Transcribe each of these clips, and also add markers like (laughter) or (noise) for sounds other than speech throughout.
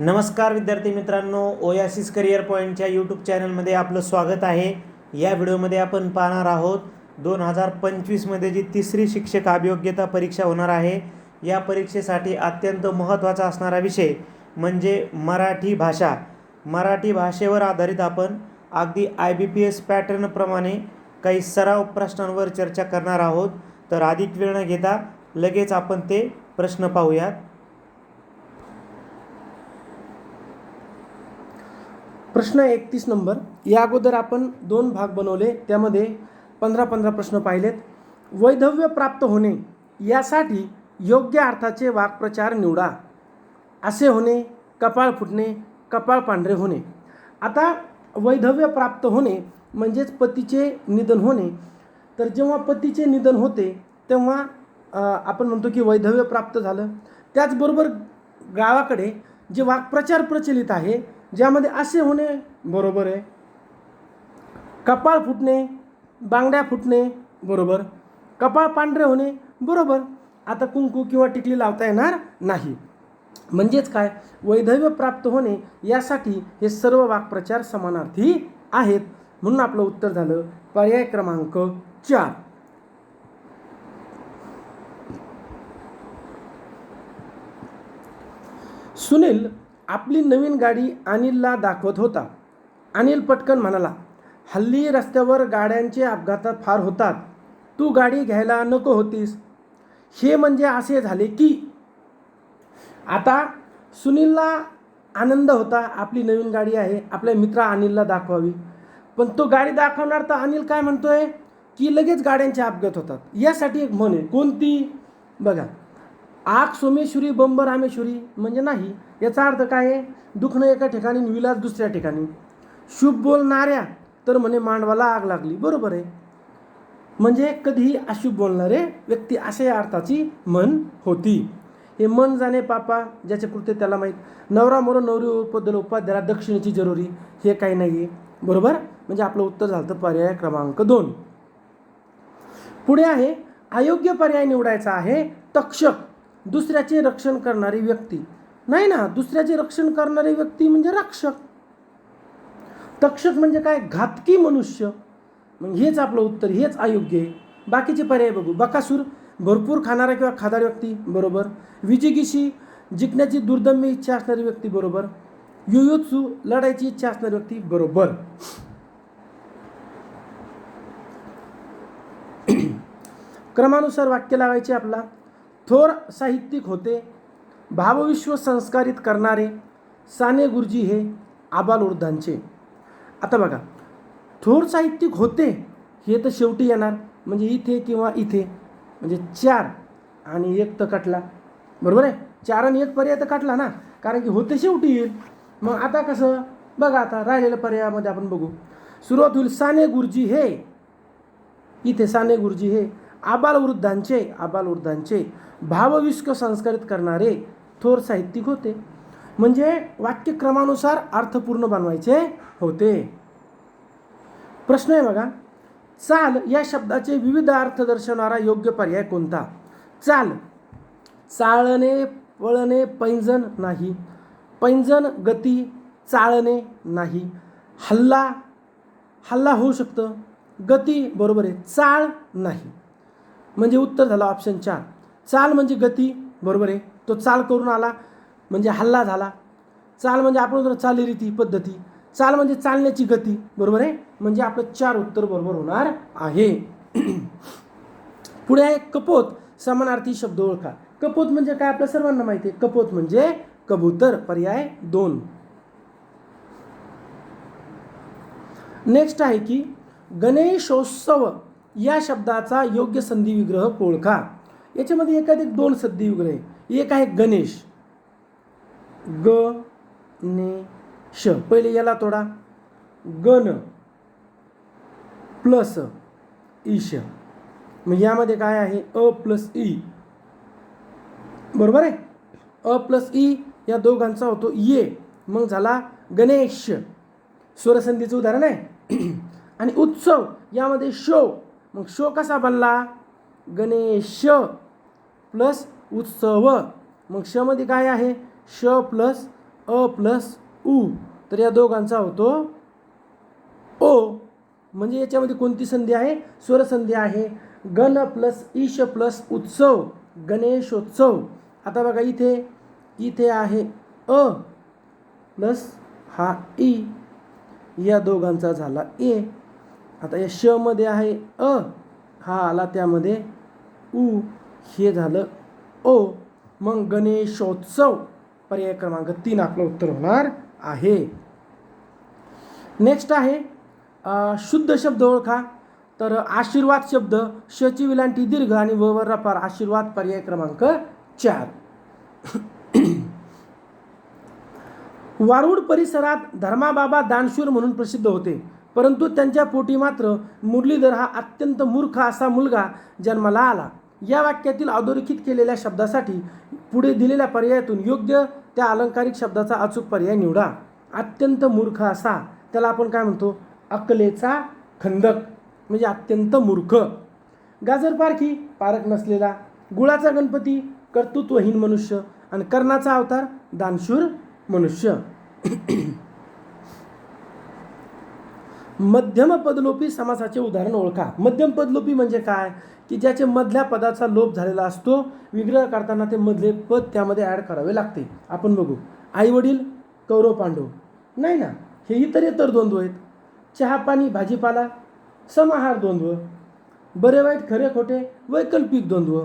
नमस्कार विद्यार्थी मित्रांनो ओयासिस करिअर पॉईंटच्या यूट्यूब चॅनलमध्ये आपलं स्वागत आहे. या व्हिडिओमध्ये आपण पाहणार आहोत दोन हजार पंचवीसमध्ये जी तिसरी शिक्षक अभियोग्यता परीक्षा होणार आहे या परीक्षेसाठी अत्यंत महत्त्वाचा असणारा विषय म्हणजे मराठी भाषा. मराठी भाषेवर आधारित आपण अगदी आय बी पी एस पॅटर्नप्रमाणे काही सराव प्रश्नांवर चर्चा करणार आहोत. तर अधिक वेळ न घेता लगेच आपण ते प्रश्न पाहूयात. प्रश्न एकतीस नंबर. या अगोदर आपण दोन भाग बनवले त्यामध्ये पंधरा पंधरा प्रश्न पाहिलेत. वैधव्य प्राप्त होणे यासाठी योग्य अर्थाचे वाक्प्रचार निवडा. असे होणे कपाळ फुटणे कपाळ पांढरे होणे. आता वैधव्य प्राप्त होणे म्हणजेच पतीचे निधन होणे. तर जेव्हा पतीचे निधन होते तेव्हा आपण म्हणतो की वैधव्य प्राप्त झालं. त्याचबरोबर गावाकडे जे वाक्प्रचार प्रचलित आहे ज्यामध्ये असे होणे बरोबर आहे. कपाळ फुटणे बांगड्या फुटणे बरोबर. कपाळ पांढरे होणे बरोबर. आता कुंकू किंवा टिकली लावता येणार नाही. म्हणजेच काय? वैधव्य प्राप्त होणे यासाठी हे सर्व वाक्प्रचार समानार्थी आहेत. म्हणून आपलं उत्तर झालं पर्याय क्रमांक चार. सुनील आपली नवीन गाडी अनिलला दाखवत होता. अनिल पटकन म्हणाला हल्ली रस्त्यावर गाड्यांचे अपघात फार होतात. तू गाडी घ्यायला नको होतीस. हे म्हणजे असे झाले की आता सुनीलला आनंद होता आपली नवीन गाडी आहे आपल्या मित्रा अनिलला दाखवावी. पण तो गाडी दाखवणार तर अनिल काय म्हणतोय? की लगेच गाड्यांचे अपघात होतात. यासाठी एक म्हण आहे कोणती? बघा आग सोमेश्वरी बंब रामेश्वरी म्हणजे नाही याचा अर्थ काय आहे? दुखणं एका ठिकाणी विलास दुसऱ्या ठिकाणी. शुभ बोलणाऱ्या तर म्हणे मांडवाला आग लागली. बरोबर आहे. म्हणजे कधीही अशुभ बोलणारे व्यक्ती अशा अर्थाची मन होती. हे मन जाणे पापा ज्याचे कृत्य त्याला माहीत. नवरा मोर नवरी उपदल उपाध्याला दक्षिणेची जरुरी. हे काही नाही आहे बरोबर? म्हणजे आपलं उत्तर झालं तर पर्याय क्रमांक दोन. पुढे आहे अयोग्य पर्याय निवडायचा आहे तक्षक दुसऱ्याचे रक्षण करणारी व्यक्ती. नाही ना दुसऱ्याचे रक्षण करणारी व्यक्ती म्हणजे रक्षक. तक्षक म्हणजे काय? घातकी मनुष्य. मग हेच आपलं उत्तर हेच अयोग्य आहे. बाकीचे पर्याय बघू. बकासूर भरपूर खाणारा किंवा खादार व्यक्ती बरोबर. विजिगिशी जिंकण्याची दुर्दम्य इच्छा असणारी व्यक्ती बरोबर. युयुत्सू लढायची इच्छा असणारी व्यक्ती बरोबर. (clears throat) क्रमानुसार वाक्य लावायचे आपला. थोर साहित्यिक होते. भावविश्व संस्कारित करणारे साने गुरुजी हे आबालवृद्धांचे आता बघा थोर साहित्यिक होते हे तर शेवटी येणार. म्हणजे इथे किंवा इथे म्हणजे चार आणि एक तर कटला. बरोबर आहे? चार आणि एक पर्याय तर कटला ना. कारण की होते शेवटी येईल. मग आता कसं? बघा आता राहिलेल्या पर्यायामध्ये आपण बघू. सुरुवात होईल साने गुरुजी हे. इथे साने गुरुजी हे आबालवृद्धांचे आबालवृद्धांचे भावविश्व संस्कारित करणारे थोर साहित्यिक होते. म्हणजे वाक्यक्रमानुसार अर्थपूर्ण बनवायचे होते. प्रश्न आहे बघा. चाल या शब्दाचे विविध अर्थ दर्शवणारा योग्य पर्याय कोणता? चाल. चाळणे पळणे पैंजण नाही. पैंजण गती चाळणे नाही. हल्ला हल्ला होऊ शकतं. गती बरोबर आहे. चाळ नाही. म्हणजे उत्तर झालं ऑप्शन चार. चाल म्हणजे गती बरोबर आहे. तो चाल करून आला म्हणजे हल्ला झाला. चाल म्हणजे आपण म्हणतो चालीरीती पद्धती. चाल म्हणजे चालण्याची गती बरोबर आहे? म्हणजे आपलं चार उत्तर बरोबर होणार आहे. पुढे आहे कपोत समानार्थी शब्द ओळखा. कपोत म्हणजे काय आपल्या सर्वांना माहिती आहे? कपोत म्हणजे कबूतर. पर्याय दोन. नेक्स्ट आहे की गणेशोत्सव या शब्दाचा योग्य संधी विग्रह ओळखा. याच्यामध्ये एकाधिक दोन संधी विग्रह आहे. एक आहे गणेश. ग ने श पहिले याला थोडा गण प्लस ईश. मग यामध्ये काय आहे? अ प्लस ई. बरोबर आहे? अ प्लस ई या दोघांचा होतो ये. मग झाला गणेश. स्वरसंधीचं उदाहरण आहे. (clears throat) आणि उत्सव यामध्ये शो. मग शो कसा बनला? गणेश प्लस उत्सव. मग श मध्ये काय आहे? श प्लस अ प्लस उ. तर या दोघांचा होतो ओ. म्हणजे याच्यामध्ये कोणती संधी आहे? स्वरसंधी आहे. गण प्लस ईश प्लस उत्सव. गणेशोत्सव. आता बघा इथे इथे आहे अ प्लस हा ई या दोघांचा झाला ए. आता या श मध्ये आहे अ. हा आला त्यामध्ये उ. हे झालं ओ मग गणेशोत्सव पर्याय क्रमांक तीन आपलं उत्तर होणार आहे. नेक्स्ट आहे शुद्ध शब्द ओळखा. तर आशीर्वाद शब्द शची विलांटी दीर्घ आणि व आशीर्वाद पर्याय क्रमांक चार. (clears throat) वारूड परिसरात धर्माबाबा दानशूर म्हणून प्रसिद्ध होते. परंतु त्यांच्या पोटी मात्र मुरलीधर हा अत्यंत मूर्ख असा मुलगा जन्माला आला. या वाक्यातील अधोरेखित केलेल्या शब्दासाठी पुढे दिलेल्या पर्यायातून योग्य त्या अलंकारिक शब्दाचा अचूक पर्याय निवडा. अत्यंत मूर्ख असा. त्याला आपण काय म्हणतो? अकलेचा खंदक. म्हणजे अत्यंत मूर्ख. गाजर पारखी पारख नसलेला गुळाचा गणपती कर्तृत्वहीन मनुष्य आणि कर्णाचा अवतार दानशूर मनुष्य. मध्यम पदलोपी समासाचे उदाहरण ओळखा. मध्यम पदलोपी म्हणजे काय? की ज्याचे मधल्या पदाचा लोप झालेला असतो विग्रह करताना ते मधले पद त्यामध्ये ॲड करावे लागते. आपण बघू. आई वडील कौरव पांडव. नाही ना? हे इतर इतर द्वंद्व आहेत. चहा पाणी भाजीपाला समाहार द्वंद्व. बरे वाईट खरे खोटे वैकल्पिक द्वंद्व.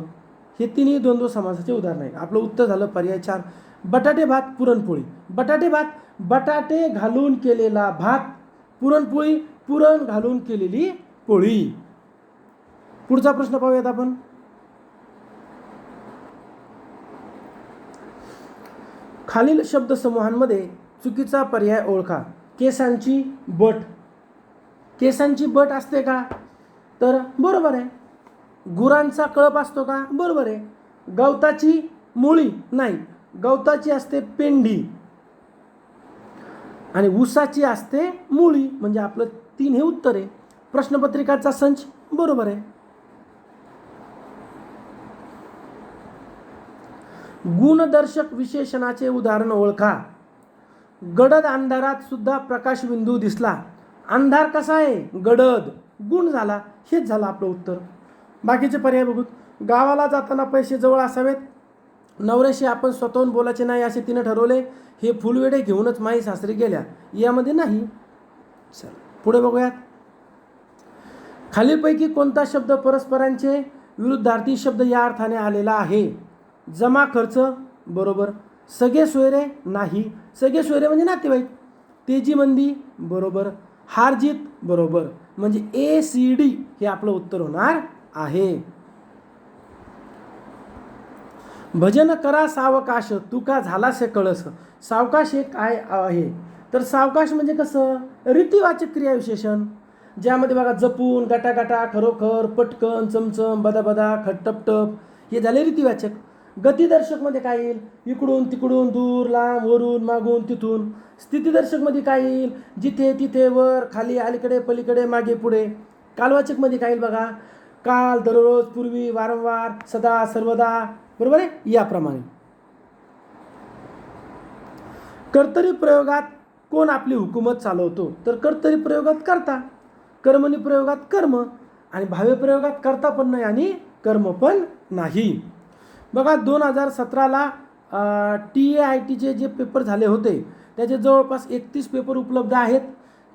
हे तिन्ही द्वंद्व समासाचे उदाहरण आहे आपलं उत्तर झालं पर्याय चार. बटाटे भात पुरणपोळी. बटाटे भात बटाटे घालून केलेला भात पुरणपोळी पुरण घालून केलेली पोळी. पुढचा प्रश्न पाहूयात आपण. खालील शब्दसमूहांमध्ये चुकीचा पर्याय ओळखा. केसांची बट. केसांची बट असते का? तर बरोबर आहे. गुरांचा कळप असतो का? बरोबर आहे. गवताची मुळी नाही. गवताची असते पेंडी आणि ऊसाची असते मुळी म्हणजे आपलं तीन हे उत्तर आहे. प्रश्नपत्रिकाचा संच बरोबर आहे. गुणदर्शक विशेषणाचे उदाहरण ओळखा. गडद अंधारात सुद्धा प्रकाशबिंदू दिसला. अंधार कसा आहे? गडद. गुण झाला. हेच झालं आपलं उत्तर. बाकीचे पर्याय बघू गावाला जाताना पैसे जवळ असावेत. नवऱ्याशी आपण स्वतःहून बोलायचे नाही असे तिनं ठरवले हे फुलवेडे घेऊनच माई सासरी गेल्या. यामध्ये नाही. चल पुढे बघूयात. खालीलपैकी कोणता शब्द परस्परांचे विरुद्धार्थी शब्द या अर्थाने आलेला आहे? जमा खर्च बरोबर. सगळे सोयरे नाही. सगळे सोयरे म्हणजे नातेवाईक. तेजी मंदी बरोबर. हारजीत बरोबर. म्हणजे ए सी डी हे आपलं उत्तर होणार आहे. भजन करा सावकाश तुका झालासे कळस. सावकाश हे काय आहे? तर सावकाश म्हणजे कसं? रीतिवाचक क्रियाविशेषण. ज्यामध्ये बघा जपून गटागटा खरोखर पटकन चमचम बदा बदा खटपटप हे झाले रीतिवाचक. गतिदर्शकमध्ये काय येईल? इकडून तिकडून दूर लांब वरून मागून तिथून. स्थितीदर्शकमध्ये काय येईल? जिथे तिथे वर खाली अलीकडे पलीकडे मागे पुढे. कालवाचकमध्ये काय येईल बघा? काल दररोज पूर्वी वारंवार सदा सर्वदा बरोबर आहे? याप्रमाणे. कर्तरी प्रयोगात कोण आपली हुकूमत चालवतो? तर कर्तरी प्रयोगात करता. कर्मणी प्रयोगात कर्म आणि भाव्य प्रयोगात करता पण नाही आणि कर्म पण नाही. बघा दोन हजार सतराला टी ए आय टीचे जे पेपर झाले होते त्याचे जवळपास एकतीस पेपर उपलब्ध आहेत.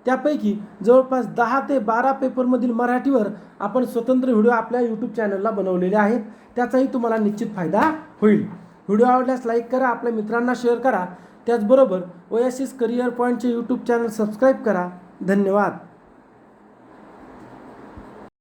त्यापैकी जवळपास दहा ते बारा पेपरमधील मराठीवर आपण स्वतंत्र व्हिडिओ आपल्या यूट्यूब चॅनलला बनवलेले आहेत. त्याचाही तुम्हाला निश्चित फायदा होईल. व्हिडिओ आवडल्यास लाईक करा आपल्या मित्रांना शेअर करा. त्याचबरोबर ओएसिस करिअर पॉईंटचे यूट्यूब चॅनल सबस्क्राईब करा. धन्यवाद.